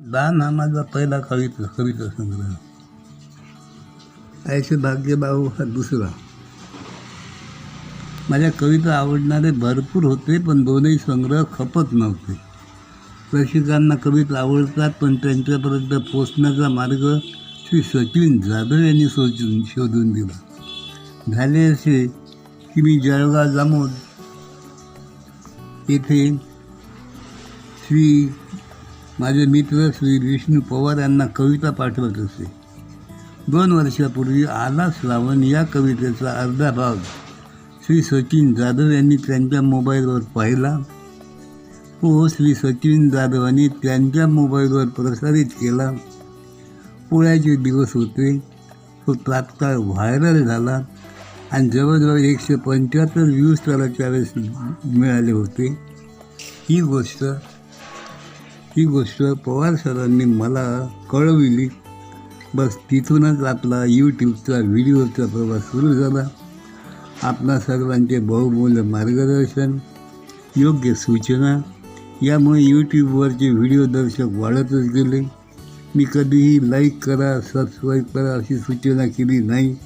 दान हा माझा पहिला कविता कविता संग्रह. ऐसे भाग्यबाहू हा दुसरा. माझ्या कविता आवडणारे भरपूर होते पण दोनही संग्रह खपत नव्हते. रसिकांना कविता आवडतात पण त्यांच्यापर्यंत पोचण्याचा मार्ग श्री सचिन जाधव यांनी सोचून शोधून दिला. झाले असे की मी जळगाव जामोद येथे श्री माझे मित्र श्री विष्णू पवार यांना कविता पाठवत असे दोन वर्षापूर्वी आला श्रावण या कवितेचा अर्धा भाग श्री सचिन जाधव यांनी त्यांच्या मोबाईलवर पाहिला. तो श्री सचिन जाधवांनी त्यांच्या मोबाईलवर प्रसारित केला. पोळ्याचे दिवस होते. तो तात्काळ व्हायरल झाला आणि जवळजवळ एकशे पंच्याहत्तर व्ह्यूज त्याला त्यावेळेस मिळाले होते. ही गोष्ट ही गोष्ट पवार सरांनी मला कळविली. बस तिथूनच आपला यूट्यूबचा व्हिडिओचा प्रवास सुरू झाला. आपणा सर्वांचे बहुमूल्य मार्गदर्शन योग्य सूचना यामुळे यूट्यूबवरचे व्हिडिओ दर्शक वाढतच गेले. मी कधीही लाईक करा सबस्क्राईब करा अशी सूचना केली नाही.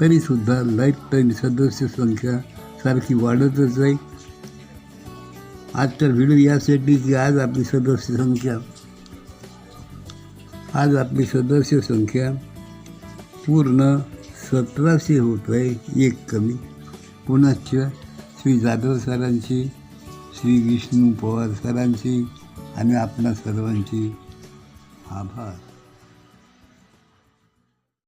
तरीसुद्धा लाईफ टाईम सदस्य संख्या सारखी वाढतच आहे. आजचा व्हिडिओ यासाठी की आज आपली सदस्य संख्या. आज आपली सदस्य संख्या पूर्ण सतराशे होत आहे एक कमी. पुनश्च श्री जाधव सरांची श्री विष्णू पवार सरांची आणि आपणा सर्वांची. आभार.